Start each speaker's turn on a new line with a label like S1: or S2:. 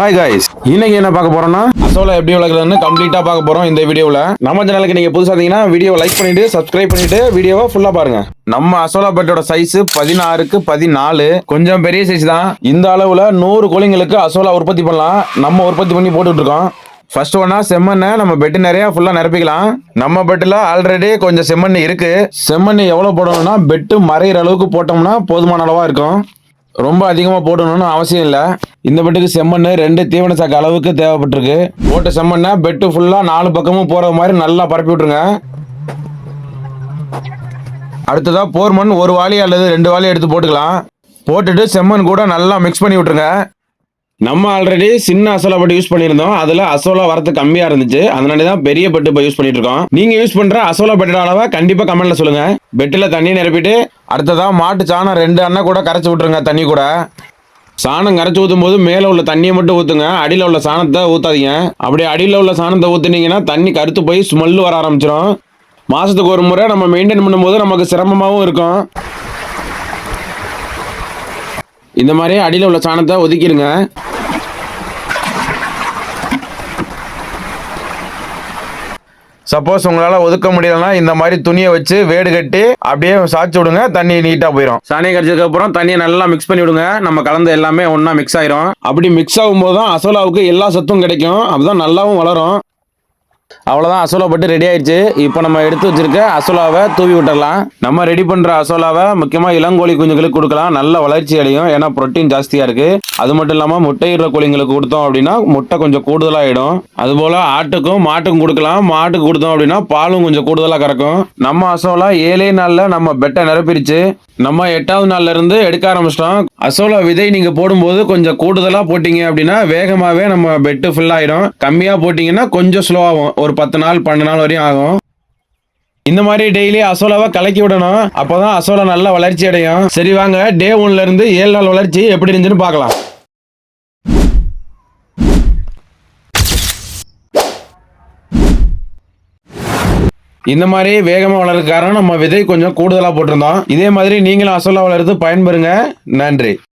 S1: Hi guys இன்னைக்கு என்ன பார்க்க போறோம்னா அசோலா எப்படி வளர்க்குறதுன்னு கம்ப்ளீட்டா பார்க்க போறோம் இந்த வீடியோவில் நம்ம சேனலுக்கு நீங்க புதுசா இருந்தீங்கன்னா வீடியோ லைக் பண்ணிட்டு சப்ஸ்கிரைப் பண்ணிட்டு வீடியோவை ஃபுல்லா பாருங்க. நம்ம அசோலா பெட்டோட சைஸ் பதினாறுக்கு பதினாலு கொஞ்சம் பெரிய சைஸ் தான். இந்த அளவுல நூறு கோழிங்களுக்கு அசோலா உற்பத்தி பண்ணலாம். நம்ம உற்பத்தி பண்ணி போட்டுட்டு இருக்கோம் ஃபர்ஸ்ட் ஒன்னா செம்மண்ணை நம்ம பெட்டு நிறைய ஃபுல்லா நிரப்பிக்கலாம். நம்ம பெட்டில் ஆல்ரெடி கொஞ்சம் செம்மண்ணு இருக்கு. செம்மண்ணு எவ்வளவு போடணும்னா பெட்டு மறையிற அளவுக்கு போட்டோம்னா போதுமான அளவா இருக்கும். ரொம்ப அதிகமாக போடணும்னு அவசியம் இல்லை. இந்த பெட்டுக்கு செம்மண் ரெண்டு தீவன சாக்கு அளவுக்கு தேவைப்பட்டிருக்கு. போட்ட செம்மண்ணை பெட்டு ஃபுல்லாக நாலு பக்கமும் போகிற மாதிரி நல்லா பரப்பி விட்ருங்க அடுத்ததாக போர் மண் ஒரு வாளி அல்லது ரெண்டு வாளி எடுத்து போட்டுக்கலாம். போட்டுட்டு செம்மண் கூட நல்லா மிக்ஸ் பண்ணி விட்ருங்க நம்ம ஆல்ரெடி சின்ன அசோலா பட்டு யூஸ் பண்ணியிருந்தோம். அதில் அசோலா வரது கம்மியாக இருந்துச்சு. அதனால தான் பெரிய பட்டு இப்போ யூஸ் பண்ணிட்டு இருக்கோம் நீங்கள் யூஸ் பண்ணுற அசோலா பெட்டோட அளவை கண்டிப்பாக கமெண்ட்ல சொல்லுங்க. பெட்டில் தண்ணி நிரப்பிட்டு அடுத்ததாக மாட்டு சாணம் ரெண்டு அண்ணா கூட கரைச்சி விட்ருங்க தண்ணி கூட. சாணம் கரைச்சி ஊற்றும் போது மேலே உள்ள தண்ணியை மட்டும் ஊற்றுங்க அடியில் உள்ள சாணத்தை ஊற்றாதீங்க அப்படி அடியில் உள்ள சாணத்தை ஊற்றுனீங்கன்னா தண்ணி கருத்து போய் ஸ்மெல்லு வர ஆரம்பிச்சிடும் மாதத்துக்கு ஒரு முறை நம்ம மெயின்டைன் பண்ணும்போது நமக்கு சிரமமாகவும் இருக்கும். இந்த மாதிரி அடியில் உள்ள சாணத்தை ஒதுக்கிடுங்க. சப்போஸ் உங்களால் ஒதுக்க முடியலன்னா இந்த மாதிரி துணியை வச்சு வேடு கட்டி அப்படியே சாய்ச்சி விடுங்க தண்ணி நீட்டாக போயிடும் சாணியை கரைச்சதுக்கு அப்புறம் தண்ணியை நல்லா மிக்ஸ் பண்ணி விடுங்க. நம்ம கலந்த எல்லாமே ஒன்றா மிக்ஸ் ஆயிரும். அப்படி மிக்ஸ் ஆகும்போது தான் அசோலாவுக்கு எல்லா சத்தும் கிடைக்கும். அப்பதான் நல்லாவும் வளரும். அவ்வளோதான் அசோலா பட்டு ரெடி ஆயிடுச்சு. இப்போ நம்ம எடுத்து வச்சிருக்க அசோலாவை தூவி விட்டுடலாம் நம்ம ரெடி பண்ணுற அசோலாவை முக்கியமாக இளங்கோழி குஞ்சுகளுக்கு கொடுக்கலாம். நல்ல வளர்ச்சி அடையும். ஏன்னா ப்ரோட்டீன் ஜாஸ்தியாக இருக்குது அது மட்டும் இல்லாமல் முட்டையிடுற கோழிங்களுக்கு கொடுத்தோம் அப்படின்னா முட்டை கொஞ்சம் கூடுதலாகிடும் அதுபோல் ஆட்டுக்கும் மாட்டுக்கும் கொடுக்கலாம். மாட்டுக்கு கொடுத்தோம் அப்படின்னா பாலும் கொஞ்சம் கூடுதலாக கறக்கும். நம்ம அசோலா ஏழே நாளில் நம்ம பெட்டை நிரப்பிடுச்சு. நம்ம எட்டாவது நாள்ல இருந்து எடுக்க ஆரம்பிச்சிட்டோம். அசோலா விதை நீங்க போடும்போது கொஞ்சம் கூடுதலா போட்டீங்க அப்படின்னா வேகமாவே நம்ம பெட்டு ஃபுல் ஆயிடும். கம்மியா போட்டீங்கன்னா கொஞ்சம் ஸ்லோ ஆகும். ஒரு பத்து நாள் பன்னெண்டு நாள் வரையும் ஆகும். இந்த மாதிரி டெய்லி அசோலாவை கலக்கி விடணும். அப்போதான் அசோலா நல்ல வளர்ச்சி அடையும். சரி வாங்க. டே ஒன்ல இருந்து ஏழு நாள் வளர்ச்சி எப்படி இருந்துச்சுன்னு பார்க்கலாம். இந்த மாதிரி வேகமாக வளர்க்க காரணம் நம்ம விதை கொஞ்சம் கூடுதலாக போட்டிருந்தோம். இதே மாதிரி நீங்களும் அசோலா வளர்த்து பயன்பெறுங்க. நன்றி.